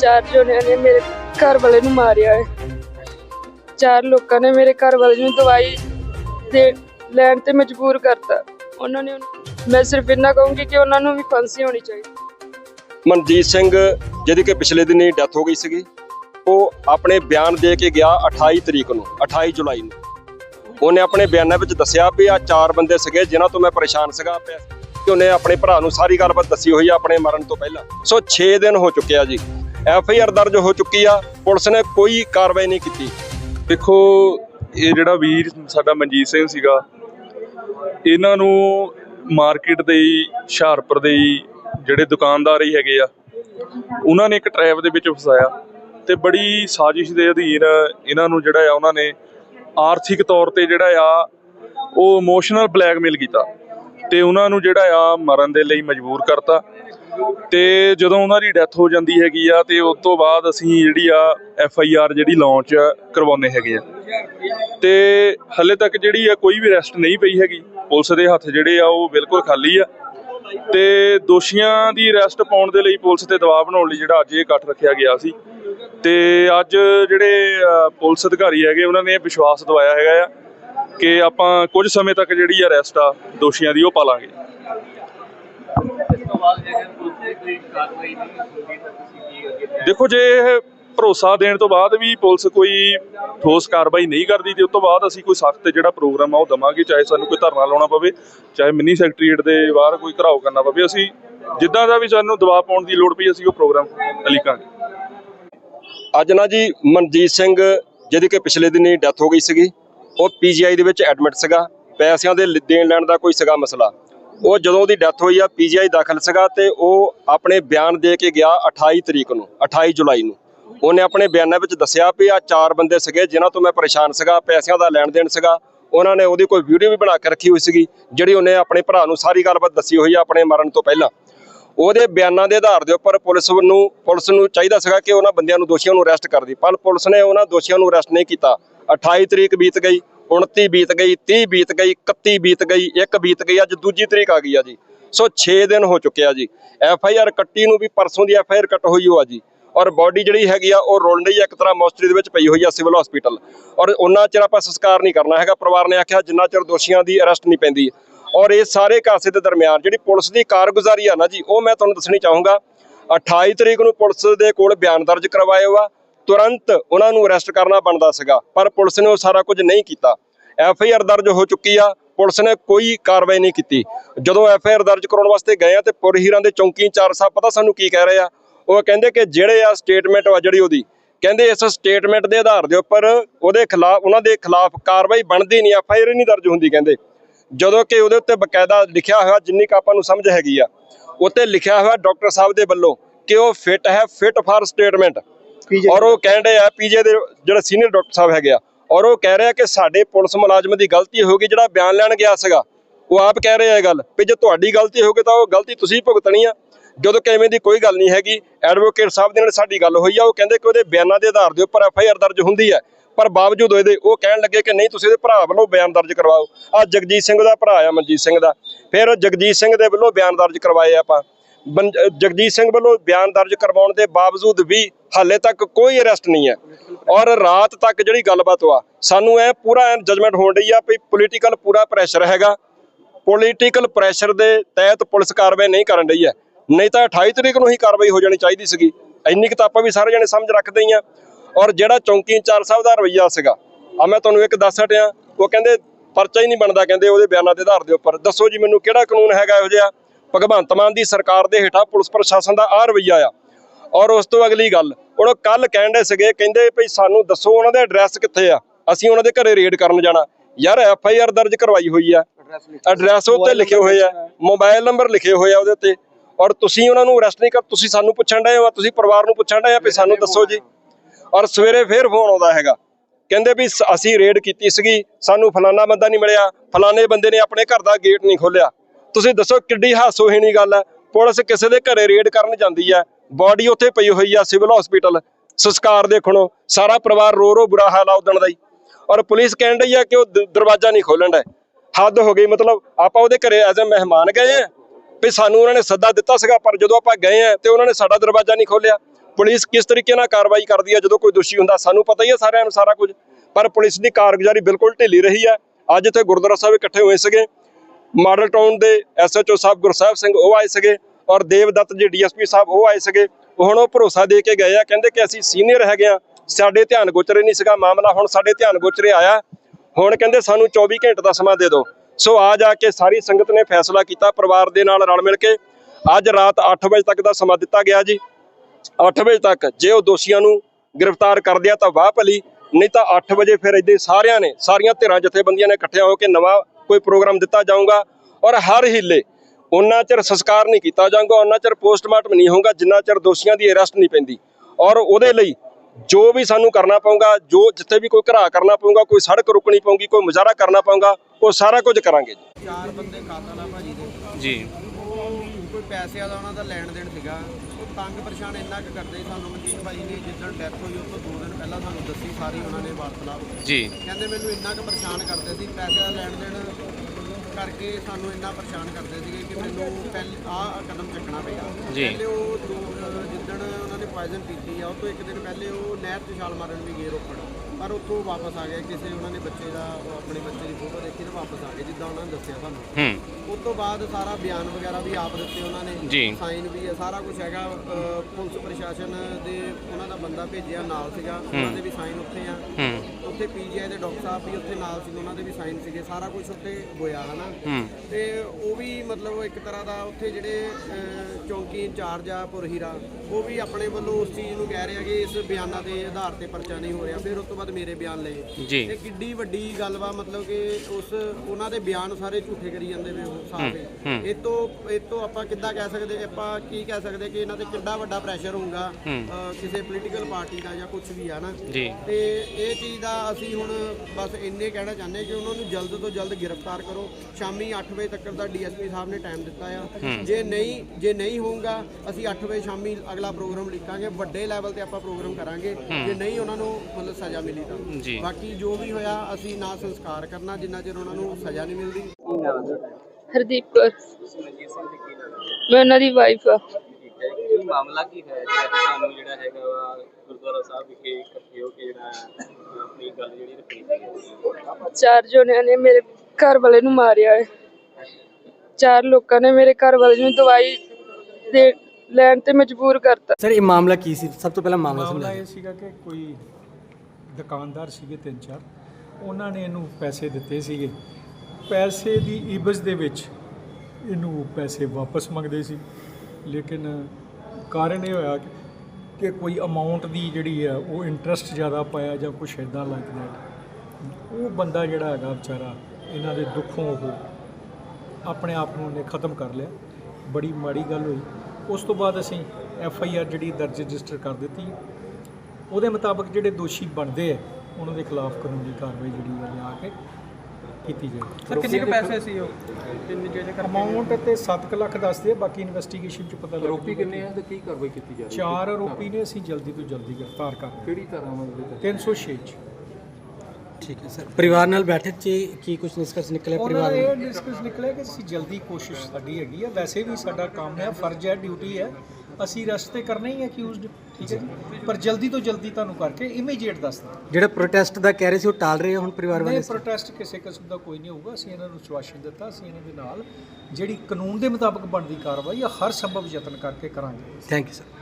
ਚਾਰ ਜਣਿਆਂ ਨੇ ਮੇਰੇ ਘਰ ਵਾਲੇ ਨੂੰ ਮਾਰਿਆ ਹੈ। ਚਾਰ ਲੋਕਾਂ ਨੇ ਮੇਰੇ ਘਰ ਵਾਲੇ ਨੂੰ ਦਵਾਈ ਦੇ ਲੈਣ ਤੇ ਮਜਬੂਰ ਕਰਤਾ। ਉਹਨਾਂ ਨੇ ਮੈਂ ਸਿਰਫ ਇੰਨਾ ਕਹੂੰਗੀ ਕਿ ਉਹਨਾਂ ਨੂੰ ਵੀ ਫਾਂਸੀ ਹੋਣੀ ਚਾਹੀਦੀ। ਮਨਜੀਤ ਸਿੰਘ, ਜਿਹਦੀ ਕਿ ਪਿਛਲੇ ਦਿਨੀ ਡੈਥ ਹੋ ਗਈ ਸੀਗੀ, ਉਹ ਆਪਣੇ ਬਿਆਨ ਦੇ ਕੇ ਗਿਆ 28 ਤਰੀਕ ਨੂੰ 28 ਜੁਲਾਈ ਨੂੰ। ਉਹਨੇ ਆਪਣੇ ਬਿਆਨਾਂ ਵਿੱਚ ਦੱਸਿਆ ਵੀ ਆ ਚਾਰ ਬੰਦੇ ਸੀਗੇ, ਜਿਨ੍ਹਾਂ ਤੋਂ ਮੈਂ ਪਰੇਸ਼ਾਨ ਸੀਗਾ ਪਿਆ ਕਿ ਉਹਨੇ ਆਪਣੇ ਭਰਾ ਨੂੰ ਸਾਰੀ ਗੱਲਬਾਤ ਦੱਸੀ ਹੋਈ ਆ ਆਪਣੇ ਮਰਨ ਤੋਂ ਪਹਿਲਾਂ। ਸੋ 6 ਦਿਨ ਹੋ ਚੁੱਕਿਆ ਜੀ। ਐਫ ਆਈ ਆਰ ਦਰਜ ਹੋ ਚੁੱਕੀ ਆ। ਪੁਲਿਸ ਨੇ ਕੋਈ ਕਾਰਵਾਈ ਨਹੀਂ ਕੀਤੀ। ਦੇਖੋ, ਇਹ ਜਿਹੜਾ ਵੀਰ ਸਾਡਾ ਮਨਜੀਤ ਸਿੰਘ ਸੀਗਾ, ਇਹਨਾਂ ਨੂੰ ਮਾਰਕੀਟ ਦੇ ਹੀ, ਹੁਸ਼ਿਆਰਪੁਰ ਦੇ ਹੀ ਜਿਹੜੇ ਦੁਕਾਨਦਾਰ ਹੀ ਹੈਗੇ ਆ, ਉਹਨਾਂ ਨੇ ਇੱਕ ਟਰੈਪ ਦੇ ਵਿੱਚ ਫਸਾਇਆ ਤੇ ਬੜੀ ਸਾਜ਼ਿਸ਼ ਦੇ ਅਧੀਨ ਇਹਨਾਂ ਨੂੰ ਜਿਹੜਾ ਆ, ਉਹਨਾਂ ਨੇ ਆਰਥਿਕ ਤੌਰ ਤੇ ਜਿਹੜਾ ਆ, ਉਹ ਇਮੋਸ਼ਨਲ ਬਲੈਕਮੇਲ ਕੀਤਾ ਤੇ ਉਹਨਾਂ ਨੂੰ ਜਿਹੜਾ ਆ, ਮਰਨ ਦੇ ਲਈ ਮਜਬੂਰ ਕਰਤਾ। ਤੇ ਜਦੋਂ ਉਹਨਾਂ ਦੀ ਡੈਥ ਹੋ ਜਾਂਦੀ ਹੈਗੀ ਆ, ਤੇ ਉਸ ਤੋਂ ਬਾਅਦ ਅਸੀਂ ਜਿਹੜੀ ਆ ਐਫ ਆਈ ਆਰ ਜਿਹੜੀ ਲਾਂਚ ਕਰਵਾਉਂਦੇ ਹੈਗੇ ਆ। ਤੇ ਹੱਲੇ ਤੱਕ ਜਿਹੜੀ ਆ ਕੋਈ ਵੀ ਅਰੈਸਟ ਨਹੀਂ ਪਈ ਹੈਗੀ। ਪੁਲਿਸ ਦੇ ਹੱਥ ਜਿਹੜੇ ਆ, ਉਹ ਬਿਲਕੁਲ ਖਾਲੀ ਆ। ਤੇ ਦੋਸ਼ੀਆਂ ਦੀ ਅਰੈਸਟ ਪਾਉਣ ਦੇ ਲਈ ਪੁਲਿਸ ਤੇ ਦਬਾਅ ਬਣਾਉਣ ਲਈ ਜਿਹੜਾ ਅੱਜ ਇਹ ਇਕੱਠ ਰੱਖਿਆ ਗਿਆ ਸੀ। ਤੇ ਅੱਜ ਜਿਹੜੇ ਪੁਲਿਸ ਅਧਿਕਾਰੀ ਹੈਗੇ, ਉਹਨਾਂ ਨੇ ਵਿਸ਼ਵਾਸ ਦਿਵਾਇਆ ਹੈਗਾ ਆ ਕਿ ਆਪਾਂ ਕੁਝ ਸਮੇਂ ਤੱਕ ਜਿਹੜੀ ਅਰੈਸਟ ਆ, ਦੋਸ਼ੀਆਂ ਦੀ ਉਹ ਪਾਲਾਂਗੇ। ਕੋਈ ਦੇਖੋ, ਜੇ ਇਹ ਭਰੋਸਾ ਦੇਣ ਤੋਂ ਬਾਅਦ ਵੀ ਪੁਲਿਸ ਕੋਈ ਠੋਸ ਕਾਰਵਾਈ ਨਹੀਂ ਕਰਦੀ ਤੇ ਉਸ ਤੋਂ ਬਾਅਦ ਅਸੀਂ ਕੋਈ ਸਖਤ ਜਿਹੜਾ ਪ੍ਰੋਗਰਾਮ ਆ ਉਹ ਦਵਾਂਗੇ, ਚਾਹੇ ਸਾਨੂੰ ਕੋਈ ਧਰਨਾ ਲਾਉਣਾ ਪਵੇ, ਚਾਹੇ ਮਿੰਨੀ ਸੈਕਟਰੀਏਟ ਦੇ ਬਾਹਰ ਕੋਈ ਘਰਾਓ ਕਰਨਾ ਪਵੇ, ਅਸੀਂ ਜਿੱਦਾਂ ਦਾ ਵੀ ਸਾਨੂੰ ਦਬਾਅ ਪਾਉਣ ਦੀ ਲੋੜ ਪਈ, ਅਸੀਂ ਉਹ ਪ੍ਰੋਗਰਾਮ ਲਿਖਾਂਗੇ ਅੱਜ ਨਾ ਜੀ ਮਨਜੀਤ ਸਿੰਘ, ਜਿਹਦੀ ਕਿ ਪਿਛਲੇ ਦਿਨੀ ਡੈਥ ਹੋ ਗਈ ਸੀਗੀ, ਉਹ ਪੀਜੀਆਈ ਦੇ ਵਿੱਚ ਐਡਮਿਟ ਸੀਗਾ, ਪੈਸਿਆਂ ਦੇ ਦੇਣ ਲੈਣ ਦਾ ਕੋਈ ਸੀਗਾ ਮਸਲਾ। ਉਹ ਜਦੋਂ ਉਹਦੀ ਡੈਥ ਹੋਈ ਆ ਪੀਜੀਆਈ ਦਾਖਲ ਸੀਗਾ ਤੇ ਉਹ ਆਪਣੇ ਬਿਆਨ ਦੇ ਕੇ ਗਿਆ 28 ਤਰੀਕ ਨੂੰ 28 ਜੁਲਾਈ ਨੂੰ। ਉਹਨੇ ਆਪਣੇ ਬਿਆਨਾਂ ਵਿੱਚ ਦੱਸਿਆ ਵੀ ਆ ਚਾਰ ਬੰਦੇ ਸੀਗੇ ਜਿਨ੍ਹਾਂ ਤੋਂ ਮੈਂ ਪਰੇਸ਼ਾਨ ਸੀਗਾ, ਪੈਸਿਆਂ ਦਾ ਲੈਣ ਦੇਣ ਸੀਗਾ। ਉਹਨਾਂ ਨੇ ਉਹਦੀ ਕੋਈ ਵੀਡੀਓ ਵੀ ਬਣਾ ਕੇ ਰੱਖੀ ਹੋਈ ਸੀਗੀ, ਜਿਹੜੀ ਉਹਨੇ ਆਪਣੇ ਭਰਾ ਨੂੰ ਸਾਰੀ ਗੱਲਬਾਤ ਦੱਸੀ ਹੋਈ ਆ ਆਪਣੇ ਮਰਨ ਤੋਂ ਪਹਿਲਾਂ। ਉਹਦੇ ਬਿਆਨਾਂ ਦੇ ਆਧਾਰ ਦੇ ਉੱਪਰ ਪੁਲਿਸ ਨੂੰ ਪੁਲਿਸ ਨੂੰ ਚਾਹੀਦਾ ਸੀਗਾ ਕਿ ਉਹਨਾਂ ਬੰਦਿਆਂ ਨੂੰ ਦੋਸ਼ੀਆਂ ਨੂੰ ਅਰੈਸਟ ਕਰਦੀ ਪਰ ਪੁਲਿਸ ਨੇ ਉਹਨਾਂ ਦੋਸ਼ੀਆਂ ਨੂੰ ਅਰੈਸਟ ਨਹੀਂ ਕੀਤਾ। 28 ਤਰੀਕ ਬੀਤ ਗਈ। 29 ਬੀਤ ਗਈ 30 ਬੀਤ ਗਈ 31 ਬੀਤ ਗਈ 1 ਬੀਤ ਗਈ, ਅੱਜ ਦੂਜੀ ਤਰੀਕ ਆ ਗਈ ਆ ਜੀ। ਸੋ 6 ਦਿਨ ਹੋ ਚੁੱਕਿਆ ਜੀ। ਐਫ ਆਈ ਆਰ ਕੱਟੀ ਨੂੰ ਵੀ ਪਰਸੋਂ ਦੀ ਐਫ ਆਈ ਆਰ ਕੱਟ ਹੋਈ ਹੋ ਆ ਜੀ। ਔਰ ਬਾਡੀ ਜਿਹੜੀ ਹੈਗੀ ਆ, ਉਹ ਰੋਲ ਰਹੀ ਆ, ਇੱਕ ਤਰ੍ਹਾਂ ਮੋਸਟਰੀ ਦੇ ਵਿੱਚ ਪਈ ਹੋਈ ਆ, ਸਿਵਲ ਹਸਪੀਟਲ। ਔਰ ਉਹਨਾਂ ਚਿਰ ਆਪਾਂ ਸੰਸਕਾਰ ਨਹੀਂ ਕਰਨਾ ਹੈਗਾ, ਪਰਿਵਾਰ ਨੇ ਆਖਿਆ, ਜਿੰਨਾ ਚਿਰ ਦੋਸ਼ੀਆਂ ਦੀ ਅਰੈਸਟ ਨਹੀਂ ਪੈਂਦੀ। ਔਰ ਇਹ ਸਾਰੇ ਕਾਸੇ ਦੇ ਦਰਮਿਆਨ ਜਿਹੜੀ ਪੁਲਿਸ ਦੀ ਕਾਰਗੁਜ਼ਾਰੀ ਆ ਨਾ ਜੀ, ਉਹ ਮੈਂ ਤੁਹਾਨੂੰ ਦੱਸਣੀ ਚਾਹੂੰਗਾ। 28 ਤਰੀਕ ਨੂੰ ਪੁਲਿਸ ਦੇ ਕੋਲ ਬਿਆਨ ਦਰਜ ਕਰਵਾਇਆ ਹੋਆ ਤੁਰੰਤ ਉਹਨਾਂ ਨੂੰ ਅਰੈਸਟ ਕਰਨਾ ਬਣਦਾ ਸੀਗਾ, ਪਰ ਪੁਲਿਸ ਨੇ ਉਹ ਸਾਰਾ ਕੁਝ ਨਹੀਂ ਕੀਤਾ। ਐਫ ਆਈ ਆਰ ਦਰਜ ਹੋ ਚੁੱਕੀ ਆ, ਪੁਲਿਸ ਨੇ ਕੋਈ ਕਾਰਵਾਈ ਨਹੀਂ ਕੀਤੀ। ਜਦੋਂ ਐਫ ਆਈ ਆਰ ਦਰਜ ਕਰਾਉਣ ਵਾਸਤੇ ਗਏ ਆ ਤੇ ਪੁਰਹੀਰਾਂ ਦੇ ਚੌਂਕੀ ਚਾਰ ਸਾਹਿਬ ਪਤਾ ਸਾਨੂੰ ਕੀ ਕਹਿ ਰਹੇ ਆ? ਉਹ ਕਹਿੰਦੇ ਕਿ ਜਿਹੜੇ ਆ ਸਟੇਟਮੈਂਟ ਆ ਜਿਹੜੀ ਉਹਦੀ, ਕਹਿੰਦੇ ਇਸ ਸਟੇਟਮੈਂਟ ਦੇ ਆਧਾਰ ਦੇ ਉੱਪਰ ਉਹਦੇ ਖਿਲਾਫ, ਉਹਨਾਂ ਦੇ ਖਿਲਾਫ ਕਾਰਵਾਈ ਬਣਦੀ ਨਹੀਂ, ਐਫ ਆਈ ਆਰ ਨਹੀਂ ਦਰਜ ਹੁੰਦੀ ਕਹਿੰਦੇ। ਜਦੋਂ ਕਿ ਉਹਦੇ ਉੱਤੇ ਬਕਾਇਦਾ ਲਿਖਿਆ ਹੋਇਆ, ਜਿੰਨੀ ਕੁ ਆਪਾਂ ਨੂੰ ਸਮਝ ਹੈਗੀ ਆ, ਉੱਤੇ ਲਿਖਿਆ ਹੋਇਆ ਡਾਕਟਰ ਸਾਹਿਬ ਦੇ ਵੱਲੋਂ ਕਿ ਉਹ ਫਿਟ ਹੈ ਫਿਟ ਫਾਰ ਸਟੇਟਮੈਂਟ ਔਰ ਉਹ ਕਹਿੰਦੇ ਆ ਪੀਜੇ ਦੇ ਜਿਹੜੇ ਸੀਨੀਅਰ ਡਾਕਟਰ ਸਾਹਿਬ ਹੈਗੇ ਆ ਔਰ ਉਹ ਕਹਿ ਰਿਹਾ ਕਿ ਸਾਡੇ ਪੁਲਿਸ ਮੁਲਾਜ਼ਮ ਦੀ ਗਲਤੀ ਹੋ ਗਈ ਜਿਹੜਾ ਬਿਆਨ ਲੈਣ ਗਿਆ ਸੀਗਾ ਉਹ ਆਪ ਕਹਿ ਰਿਹਾ ਇਹ ਗੱਲ ਵੀ ਜੇ ਤੁਹਾਡੀ ਗਲਤੀ ਹੋ ਗਈ ਤਾਂ ਉਹ ਗਲਤੀ ਤੁਸੀਂ ਭੁਗਤਣੀ ਆ। ਜਦੋਂ ਕਿ ਐਵੇਂ ਦੀ ਕੋਈ ਗੱਲ ਨਹੀਂ ਹੈਗੀ ਐਡਵੋਕੇਟ ਸਾਹਿਬ ਦੇ ਨਾਲ ਸਾਡੀ ਗੱਲ ਹੋਈ ਆ ਉਹ ਕਹਿੰਦੇ ਕਿ ਉਹਦੇ ਬਿਆਨਾਂ ਦੇ ਆਧਾਰ ਦੇ ਉੱਪਰ ਐਫ ਆਈ ਆਰ ਦਰਜ ਹੁੰਦੀ ਹੈ ਪਰ ਬਾਵਜੂਦ ਇਹਦੇ ਉਹ ਕਹਿਣ ਲੱਗੇ ਕਿ ਨਹੀਂ ਤੁਸੀਂ ਇਹਦੇ ਭਰਾ ਵੱਲੋਂ ਬਿਆਨ ਦਰਜ ਕਰਵਾਓ। ਆ ਜਗਜੀਤ ਸਿੰਘ ਦਾ ਭਰਾ ਆ ਮਨਜੀਤ ਸਿੰਘ ਦਾ। ਫਿਰ ਜਗਜੀਤ ਸਿੰਘ ਦੇ ਵੱਲੋਂ ਬਿਆਨ ਦਰਜ ਕਰਵਾਏ ਆਪਾਂ। ਜਗਜੀਤ ਸਿੰਘ ਵੱਲੋਂ ਬਿਆਨ ਦਰਜ ਕਰਵਾਉਣ ਦੇ ਬਾਵਜੂਦ ਵੀ ਹਾਲੇ ਤੱਕ ਕੋਈ ਅਰੈਸਟ ਨਹੀਂ ਹੈ। ਔਰ ਰਾਤ ਤੱਕ ਜਿਹੜੀ ਗੱਲਬਾਤ ਹੋਆ ਸਾਨੂੰ ਐ ਪੂਰਾ ਜਜਮੈਂਟ ਹੋਣ ਰਹੀ ਆ ਵੀ ਪੋਲੀਟੀਕਲ ਪੂਰਾ ਪ੍ਰੈਸ਼ਰ ਹੈਗਾ। ਪੋਲੀਟੀਕਲ ਪ੍ਰੈਸ਼ਰ ਦੇ ਤਹਿਤ ਪੁਲਿਸ ਕਾਰਵਾਈ ਨਹੀਂ ਕਰਨ ਰਹੀ ਹੈ। ਨਹੀਂ ਤਾਂ 28 ਤਰੀਕ ਨੂੰ ਹੀ ਕਾਰਵਾਈ ਹੋ ਜਾਣੀ ਚਾਹੀਦੀ ਸੀਗੀ। ਇੰਨੀ ਕਿਤਾਬਾਂ ਵੀ ਸਾਰੇ ਜਣੇ ਸਮਝ ਰੱਖਦੇ ਹੀ ਆ। ਔਰ ਜਿਹੜਾ ਚੌਂਕੀ ਇੰਚਾਰਜ ਸਾਹਿਬ ਦਾ ਰਵਈਆ ਸੀਗਾ ਆ ਮੈਂ ਤੁਹਾਨੂੰ ਇੱਕ ਦੱਸ ਹਟਿਆ, ਉਹ ਕਹਿੰਦੇ ਪਰਚਾ ਹੀ ਨਹੀਂ ਬਣਦਾ, ਕਹਿੰਦੇ ਉਹਦੇ ਬਿਆਨਾਂ ਦੇ ਆਧਾਰ ਦੇ ਉੱਪਰ। ਦੱਸੋ ਜੀ ਮੈਨੂੰ ਕਿਹੜਾ ਕਾਨੂੰਨ ਹੈਗਾ ਇਹੋ ਜਿਹਾ? ਭਗਵੰਤ ਮਾਨ ਦੀ ਸਰਕਾਰ ਦੇ ਹੇਠਾਂ ਪੁਲਿਸ ਪ੍ਰਸ਼ਾਸਨ ਦਾ ਆ ਰਵਈਆ ਆ। ਔਰ ਉਸ ਤੋਂ ਅਗਲੀ ਗੱਲ ਉਹ ਕੱਲ ਕਹਿੰਦੇ ਸੀਗੇ ਕਹਿੰਦੇ ਭਈ ਸਾਨੂੰ ਦੱਸੋ ਉਹਨਾਂ ਦਾ ਐਡਰੈਸ ਕਿੱਥੇ ਆ। ਅਸੀਂ ਉਹਨਾਂ ਦੇ ਘਰੇ ਰੇਡ ਕਰਨ ਜਾਣਾ। ਯਾਰ ਐਫ ਆਈ ਆਰ ਦਰਜ ਕਰਵਾਈ ਹੋਈ ਆ। ਐਡਰੈਸ ਉੱਤੇ ਲਿਖੇ ਹੋਏ ਆ। ਮੋਬਾਈਲ ਨੰਬਰ ਲਿਖੇ ਹੋਏ ਆ ਉਹਦੇ ਉੱਤੇ। ਔਰ ਤੁਸੀਂ ਉਹਨਾਂ ਨੂੰ ਅਰੈਸਟ ਨਹੀਂ ਕਰ ਤੁਸੀਂ ਸਾਨੂੰ ਪੁੱਛਣ ਡਏ ਹੋ ਤੁਸੀਂ ਪਰਿਵਾਰ ਨੂੰ ਪੁੱਛਣ ਡਏ ਆ ਵੀ ਸਾਨੂੰ ਦੱਸੋ ਜੀ। ਔਰ ਸਵੇਰੇ ਫੇਰ ਫੋਨ ਆਉਂਦਾ ਹੈਗਾ। ਕਹਿੰਦੇ ਵੀ ਅਸੀਂ ਰੇਡ ਕੀਤੀ ਸੀਗੀ ਸਾਨੂੰ ਫਲਾਨਾ ਬੰਦਾ ਨਹੀਂ ਮਿਲਿਆ। ਫਲਾਣੇ ਬੰਦੇ ਨੇ ਆਪਣੇ ਘਰ ਦਾ ਗੇਟ ਨਹੀਂ ਖੋਲਿਆ ਤੁਸੀਂ ਦੱਸੋ ਕਿੱਡੀ ਹਾਸੋਹੀਣੀ ਗੱਲ ਹੈ। ਪੁਲਿਸ ਕਿਸੇ ਦੇ ਘਰੇ ਰੇਡ ਕਰਨ ਜਾਂਦੀ ਹੈ। ਬਾਡੀ ਉੱਥੇ ਪਈ ਹੋਈ ਆ ਸਿਵਲ ਹਸਪੀਟਲ। ਸੰਸਕਾਰ ਦੇਖਣੋ, ਸਾਰਾ ਪਰਿਵਾਰ ਰੋ ਰੋ ਬੁਰਾ ਹਾਲ ਆ ਉਦਣ ਦਾ ਹੀ। ਔਰ ਪੁਲਿਸ ਕਹਿਣ ਡਈ ਆ ਕਿ ਉਹ ਦਰਵਾਜ਼ਾ ਨਹੀਂ ਖੋਲਣ ਦਾ ਹੱਦ ਹੋ ਗਈ, ਮਤਲਬ ਆਪਾਂ ਉਹਦੇ ਘਰੇ ਐਜ਼ ਅ ਮਹਿਮਾਨ ਗਏ ਆ। ਵੀ ਸਾਨੂੰ ਉਹਨਾਂ ਨੇ ਸੱਦਾ ਦਿੱਤਾ ਸੀਗਾ, ਪਰ ਜਦੋਂ ਆਪਾਂ ਗਏ ਆ ਤੇ ਉਹਨਾਂ ਨੇ ਸਾਡਾ ਦਰਵਾਜ਼ਾ ਨਹੀਂ ਖੋਲਿਆ ਪੁਲਿਸ ਕਿਸ ਤਰੀਕੇ ਨਾਲ ਕਾਰਵਾਈ ਕਰਦੀ ਹੈ ਜਦੋਂ ਕੋਈ ਦੋਸ਼ੀ ਹੁੰਦਾ, ਸਾਨੂੰ ਪਤਾ ਹੀ ਹੈ ਸਾਰਿਆਂ ਨੂੰ ਸਾਰਾ ਕੁਝ। ਪਰ ਪੁਲਿਸ ਦੀ ਕਾਰਗੁਜ਼ਾਰੀ ਬਿਲਕੁਲ ਢਿੱਲੀ ਰਹੀ ਹੈ ਅੱਜ ਇੱਥੇ ਗੁਰਦੁਆਰਾ ਸਾਹਿਬ ਇਕੱਠੇ ਹੋਏ ਸੀਗੇ। ਮਾਡਲ ਟਾਊਨ ਦੇ ਐਸਐਚਓ ਸਾਹਿਬ ਗੁਰਸਾਹਿਬ ਸਿੰਘ ਉਹ ਆਏ ਸੀਗੇ ਔਰ ਦੇਵਦੱਤ ਜੀ ਡੀਐਸਪੀ ਸਾਹਿਬ ਉਹ ਆਏ ਸੀਗੇ। ਹੁਣ ਉਹ ਭਰੋਸਾ ਦੇ ਕੇ ਗਏ ਆ, ਕਹਿੰਦੇ ਕਿ ਅਸੀਂ ਸੀਨੀਅਰ ਹੈਗੇ ਆ, ਸਾਡੇ ਧਿਆਨ ਗੋਚਰੇ ਨਹੀਂ ਸੀਗਾ। ਮਾਮਲਾ ਹੁਣ ਸਾਡੇ ਧਿਆਨ ਗੋਚਰੇ ਆਇਆ। ਹੁਣ ਕਹਿੰਦੇ ਸਾਨੂੰ 24 ਘੰਟੇ ਦਾ ਸਮਾਂ ਦੇ ਦਿਓ। ਸੋ ਆ ਜਾ ਕੇ ਸਾਰੀ ਸੰਗਤ ਨੇ ਫੈਸਲਾ ਕੀਤਾ ਪਰਿਵਾਰ ਦੇ ਨਾਲ ਰਲ ਮਿਲ ਕੇ। ਅੱਜ ਰਾਤ 8 ਵਜੇ ਤੱਕ ਦਾ ਸਮਾਂ ਦਿੱਤਾ ਗਿਆ ਜੀ। 8 ਵਜੇ ਤੱਕ ਜੇ ਉਹ ਦੋਸ਼ੀਆਂ ਨੂੰ ਗ੍ਰਿਫਤਾਰ ਕਰਦੇ ਆ ਤਾਂ ਵਾਹ ਭਲੀ, ਨਹੀਂ ਤਾਂ 8 ਵਜੇ ਫਿਰ ਇੱਦੇ ਸਾਰਿਆਂ ਨੇ, ਸਾਰੀਆਂ ਧਿਰਾਂ ਜਥੇਬੰਦੀਆਂ ਨੇ ਇਕੱਠਿਆਂ ਹੋ ਕੇ ਨਵਾਂ ਕੋਈ ਪ੍ਰੋਗਰਾਮ ਦਿੱਤਾ ਜਾਊਗਾ ਔਰ ਹਰ ਹਿੱਲੇ ਉਹਨਾਂ ਚਿਰ ਸੰਸਕਾਰ ਨਹੀਂ ਕੀਤਾ ਜਾਊਗਾ ਉਹਨਾਂ ਚਿਰ ਪੋਸਟਮਾਰਟਮ ਨਹੀਂ ਹੋਊਗਾ ਜਿੰਨਾ ਚਿਰ ਦੋਸ਼ੀਆਂ ਦੀ ਅਰੈਸਟ ਨਹੀਂ ਪੈਂਦੀ। ਔਰ ਉਹਦੇ ਲਈ ਜੋ ਵੀ ਸਾਨੂੰ ਕਰਨਾ ਪਊਗਾ ਜੋ ਜਿੱਥੇ ਵੀ ਕੋਈ ਘਰਾ ਕਰਨਾ ਪਊਗਾ ਕੋਈ ਸੜਕ ਰੁਕਣੀ ਪਊਗੀ ਕੋਈ ਮੁਜ਼ਾਹਰਾ ਕਰਨਾ ਪਊਗਾ ਉਹ ਸਾਰਾ ਕੁਝ ਕਰਾਂਗੇ ਜੀ। ਚਾਰ ਬੰਦੇ ਕਾਤਲ ਆ ਭਾਜੀ ਦੇ। ਜੀ। ਕੋਈ ਪੈਸਿਆਂ ਦਾ ਉਹਨਾਂ ਦਾ ਲੈਣ ਦੇਣ ਸੀਗਾ। ਉਹ ਤੰਗ ਪਰੇਸ਼ਾਨ ਇੰਨਾ ਕੁ ਕਰਦੇ ਸੀ ਸਾਨੂੰ ਮਨਜੀਤ ਭਾਜੀ ਨੇ ਜਿੱਦਣ ਡੈਥ ਹੋਈ ਉਸ ਤੋਂ ਦੋ ਦਿਨ ਪਹਿਲਾਂ ਸਾਨੂੰ ਦੱਸੀ ਸਾਰੀ ਉਹਨਾਂ ਨੇ ਵਾਰਤਾਲਾਪ। ਜੀ। ਕਹਿੰਦੇ ਮੈਨੂੰ ਇੰਨਾ ਕੁ ਪਰੇਸ਼ਾਨ ਕਰਦੇ ਸੀ ਪੈਸੇ ਦਾ ਲੈਣ ਦੇਣ ਕਰਕੇ ਸਾਨੂੰ ਇੰਨਾ ਪਰੇਸ਼ਾਨ ਕਰਦੇ ਸੀਗੇ ਕਿ ਮੈਨੂੰ ਪਹਿਲੇ ਆਹ ਕਦਮ ਚੱਕਣਾ ਪਿਆ। ਜੀ। ਪਹਿਲੇ ਉਹ ਦੋ ਜਿੱਦਣ ਉਹਨਾਂ ਨੇ ਪਾਇਜ਼ਨ ਪੀਤੀ ਆ ਉਹ ਤੋਂ ਇੱਕ ਦਿਨ ਪਹਿਲੇ ਉਹ ਨਹਿਰ 'ਚ ਛਾਲ ਮਾਰਨ ਵੀ ਗਏ ਰੋਪੜ ਪਰ ਉੱਥੋਂ ਵਾਪਸ ਆ ਗਏ ਕਿਸੇ ਉਹਨਾਂ ਨੇ ਬੱਚੇ ਦਾ ਉਹ ਆਪਣੇ ਬੱਚੇ ਦੀ ਫੋਟੋ ਦੇਖੀ ਤੇ ਵਾਪਸ ਆ ਗਏ ਜਿੱਦਾਂ ਉਹਨਾਂ ਨੇ ਦੱਸਿਆ ਸਾਨੂੰ। ਹੂੰ। ਉਸ ਤੋਂ ਬਾਅਦ ਸਾਰਾ ਬਿਆਨ ਵਗੈਰਾ ਵੀ ਆਪ ਦਿੱਤੇ ਉਹਨਾਂ ਨੇ। ਸਾਈਨ ਵੀ ਹੈ ਸਾਰਾ ਕੁਝ ਹੈਗਾ ਪੁਲਿਸ ਪ੍ਰਸ਼ਾਸਨ ਦੇ ਉਹਨਾਂ ਦਾ ਬੰਦਾ ਭੇਜਿਆ ਨਾਲ ਸੀਗਾ ਉਹਨਾਂ ਦੇ ਵੀ ਸਾਈਨ ਉੱਥੇ ਆ। ਹੂੰ। ਉੱਥੇ ਪੀਜੀਆਈ ਦੇ ਡਾਕਟਰ ਸਾਹਿਬ ਵੀ ਉੱਥੇ ਨਾਲ ਸੀ ਉਹਨਾਂ ਦੇ ਵੀ ਸਾਈਨ ਸੀਗੇ ਸਾਰਾ ਕੁਝ ਉੱਥੇ ਹੋਇਆ ਹਨਾ। ਹੂੰ। ਤੇ ਉਹ ਵੀ ਮਤਲਬ ਇੱਕ ਤਰ੍ਹਾਂ ਦਾ ਉੱਥੇ ਜਿਹੜੇ ਅਹ, ਚੌਂਕੀ ਇੰਚਾਰਜ ਆ ਪੁਰਹੀਰਾ ਉਹ ਵੀ ਆਪਣੇ ਵੱਲੋਂ ਉਸ ਚੀਜ਼ ਨੂੰ ਕਹਿ ਰਿਹਾ ਕਿ ਇਸ ਬਿਆਨਾਂ ਦੇ ਆਧਾਰ ਤੇ ਪਰਚਾ ਨਹੀਂ ਹੋ ਰਿਹਾ ਫਿਰ ਉਸ ਤੋਂ ਬਾਅਦ ਮੇਰੇ ਬਿਆਨ ਲਏ। ਜੀ। ਇਹ ਕਿੱਡੀ ਵੱਡੀ ਗੱਲ ਵਾ ਮਤਲਬ ਕਿ ਉਸ ਉਹਨਾਂ ਦੇ ਬਿਆਨ ਸਾਰੇ ਝੂਠੇ ਕਰੀ ਜਾਂਦੇ ਵੇ ਉਹ ਸਾਫੇ ਹੂੰ। ਇਹ ਤੋਂ ਇਹ ਤੋਂ ਆਪਾਂ ਕਿੱਦਾਂ ਕਹਿ ਸਕਦੇ ਆਪਾਂ ਕੀ ਕਹਿ ਸਕਦੇ ਕਿ ਇਹਨਾਂ ਤੇ ਕਿੰਨਾ ਵੱਡਾ ਪ੍ਰੈਸ਼ਰ ਹੋਊਗਾ ਹੂੰ। ਕਿਸੇ ਪੋਲੀਟੀਕਲ ਪਾਰਟੀ ਦਾ ਜਾਂ ਕੁਝ ਵੀ ਆ ਨਾ। ਜੀ। ਤੇ ਇਹ ਚੀਜ਼ ਦਾ ਅਸੀਂ ਹੁਣ ਬਸ ਇੰਨੇ ਕਹਿਣਾ ਚਾਹੁੰਦੇ ਕਿ ਉਹਨਾਂ ਨੂੰ ਜਲਦ ਤੋਂ ਜਲਦ ਗ੍ਰਿਫਤਾਰ ਕਰੋ। ਸ਼ਾਮੀ 8 ਵਜੇ ਤੱਕ ਦਾ ਡੀਐਸਪੀ ਸਾਹਿਬ ਨੇ ਟਾਈਮ ਦਿੱਤਾ ਆ। ਜੇ ਨਹੀਂ ਜੇ ਨਹੀਂ ਹੋਊਗਾ ਅਸੀਂ 8 ਵਜੇ ਸ਼ਾਮੀ ਅਗਲਾ ਪ੍ਰੋਗਰਾਮ ਲਿਖਾਂਗੇ ਵੱਡੇ ਲੈਵਲ ਤੇ ਆਪਾਂ ਪ੍ਰੋਗਰਾਮ ਕਰਾਂਗੇ। ਜੇ ਨਹੀਂ ਉਹਨਾਂ ਨੂੰ ਮਤਲਬ ਸਜ਼ਾ ਮਿਲੀ ਤਾਂ। ਜੀ। ਬਾਕੀ ਜੋ ਵੀ ਹੋਇਆ ਅਸੀਂ ਨਾ ਸੰਸਕਾਰ ਕਰਨਾ ਜਿੰਨਾ ਚਿਰ ਉਹਨਾਂ ਨੂੰ ਸਜ਼ਾ ਨਹੀਂ ਮਿਲਦੀ। ਹਰਦੀਪ ਕੌਰ। ਮਨਜੀਤ ਸਿੰਘ ਦੀ ਕੀ ਨਾਮ ਹੈ? ਮੈਂ ਉਹਨਾਂ ਦੀ ਵਾਈਫ ਆ। ਠੀਕ ਹੈ। ਕੀ ਮਾਮਲਾ ਕੀ ਹੈ ਜੀ? ਅੱਜ ਸਾਨੂੰ ਜਿਹੜਾ ਹੈਗਾ ਵਾ ਗੁਰਦੁਆਰਾ ਸਾਹਿਬ ਵਿਖੇ ਇਕੱਠੇ ਹੋ ਕੇ ਜਿਹੜਾ ਅਹ, ਆਪਣੀ ਗੱਲ ਜਿਹੜੀ ਰੱਖੀ ਸੀ ਚਾਰ ਜਣਿਆਂ ਨੇ ਮੇਰੇ ਘਰ ਵਾਲੇ ਨੂੰ ਮਾਰਿਆ ਹੈ। ਚਾਰ ਲੋਕਾਂ ਨੇ ਮੇਰੇ ਘਰ ਵਾਲੇ ਨੂੰ ਦਵਾਈ ਦੇ ਲੈਣ ਤੇ ਮਜਬੂਰ ਕਰਤਾ। ਸਰ ਇਹ ਮਾਮਲਾ ਕੀ ਸੀ? ਸਭ ਤੋਂ ਪਹਿਲਾਂ ਮਾਮਲਾ ਮਾਮਲਾ ਸਮਝਾਓ। ਇਹ ਸੀਗਾ ਕਿ ਕੋਈ ਦੁਕਾਨਦਾਰ ਸੀਗੇ ਤਿੰਨ ਚਾਰ, ਉਹਨਾਂ ਨੇ ਇਹਨੂੰ ਪੈਸੇ ਦਿੱਤੇ ਸੀਗੇ। ਪੈਸੇ ਦੀ ਇਬਜ਼ ਦੇ ਵਿੱਚ ਇਹਨੂੰ ਪੈਸੇ ਵਾਪਸ ਮੰਗਦੇ ਸੀ। ਲੇਕਿਨ ਕਾਰਨ ਇਹ ਹੋਇਆ ਕਿ- ਕੋਈ ਅਮਾਉਂਟ ਦੀ ਜਿਹੜੀ ਹੈ, ਉਹ ਇੰਟਰਸਟ ਜ਼ਿਆਦਾ ਪਾਇਆ ਜਾਂ ਕੁਛ ਇਦਾਂ ਲਾਈਕ ਦੈਟ ਉਹ ਬੰਦਾ ਜਿਹੜਾ ਹੈਗਾ ਵਿਚਾਰਾ, ਇਹਨਾਂ ਦੇ ਦੁੱਖੋਂ ਉਹ ਆਪਣੇ ਆਪ ਨੂੰ ਉਹਨੇ ਖਤਮ ਕਰ ਲਿਆ। ਬੜੀ ਮਾੜੀ ਗੱਲ ਹੋਈ। ਉਸ ਤੋਂ ਬਾਅਦ ਅਸੀਂ ਐਫ ਆਈ ਆਰ ਜਿਹੜੀ ਦਰਜ ਰਜਿਸਟਰ ਕਰ ਦਿੱਤੀ। ਉਹਦੇ ਮੁਤਾਬਕ ਜਿਹੜੇ ਦੋਸ਼ੀ ਬਣਦੇ ਆ ਉਹਨਾਂ ਦੇ ਖਿਲਾਫ ਕਾਨੂੰਨੀ ਕਾਰਵਾਈ ਜਿਹੜੀ ਹੈ ਲਿਆ ਕੇ ਕੀਤੀ ਜਾਏ ਸਰ ਕਿੰਨੇ ਕੁ ਪੈਸੇ ਸੀ ਉਹ? ਕਿੰਨੇ ਜਿਹੜੇ ਅਮਾਉਂਟ ਤੇ 7 ਲੱਖ ਦੱਸਦੇ ਆ ਬਾਕੀ ਇਨਵੈਸਟੀਗੇਸ਼ਨ ਚ ਪਤਾ ਲੱਗ ਆਰੋਪੀ ਕਿੰਨੇ ਆ ਤੇ ਕੀ ਕਾਰਵਾਈ ਕੀਤੀ ਜਾ ਰਹੀ ਹੈ? ਚਾਰ ਆਰੋਪੀ ਨੇ ਅਸੀਂ ਜਲਦੀ ਤੋਂ ਜਲਦੀ ਗ੍ਰਿਫਤਾਰ ਕਰ ਕਿਹੜੀ ਤਰ੍ਹਾਂ ਮਤਲਬ 306 ਚ। ਠੀਕ ਹੈ ਸਰ ਪਰਿਵਾਰ ਨਾਲ ਬੈਠਕ 'ਚ ਕੀ ਕੁਝ ਨਿਸ਼ਕਰਸ਼ ਨਿਕਲਿਆ ਪਰਿਵਾਰ ਦਾ ਨੂੰ ਇਹ ਡਿਸਕਸ ਨਿਕਲਿਆ ਕਿ ਅਸੀਂ ਜਲਦੀ ਕੋਸ਼ਿਸ਼ ਸਾਡੀ ਹੈਗੀ ਹੈ ਵੈਸੇ ਵੀ ਸਾਡਾ ਕੰਮ ਹੈ ਫਰਜ਼ ਹੈ ਡਿਊਟੀ ਹੈ। ਅਸੀਂ ਅਰੈਸਟ ਤੇ ਕਰਨਾ ਹੀ ਅਕਿਊਜ਼ਡ ਠੀਕ ਹੈ ਜੀ? ਪਰ ਜਲਦੀ ਤੋਂ ਜਲਦੀ ਤੁਹਾਨੂੰ ਕਰਕੇ ਇਮੀਡੀਏਟ ਦੱਸਦਾ ਜਿਹੜਾ ਪ੍ਰੋਟੈਸਟ ਦਾ ਕਹਿ ਰਹੇ ਸੀ ਉਹ ਟਾਲ ਰਹੇ ਆ ਹੁਣ ਪਰਿਵਾਰ ਵਾਲੇ? ਨਹੀਂ ਪ੍ਰੋਟੈਸਟ ਕਿਸੇ ਕਿਸਮ ਦਾ ਕੋਈ ਨਹੀਂ ਹੋਊਗਾ। ਅਸੀਂ ਇਹਨਾਂ ਨੂੰ ਵਿਸ਼ਵਾਸਨ ਦਿੱਤਾ ਅਸੀਂ ਇਹਨਾਂ ਦੇ ਨਾਲ ਜਿਹੜੀ ਕਾਨੂੰਨ ਦੇ ਮੁਤਾਬਕ ਬਣਦੀ ਕਾਰਵਾਈ ਆ ਹਰ ਸੰਭਵ ਯਤਨ ਕਰਕੇ ਕਰਾਂਗੇ। Thank you sir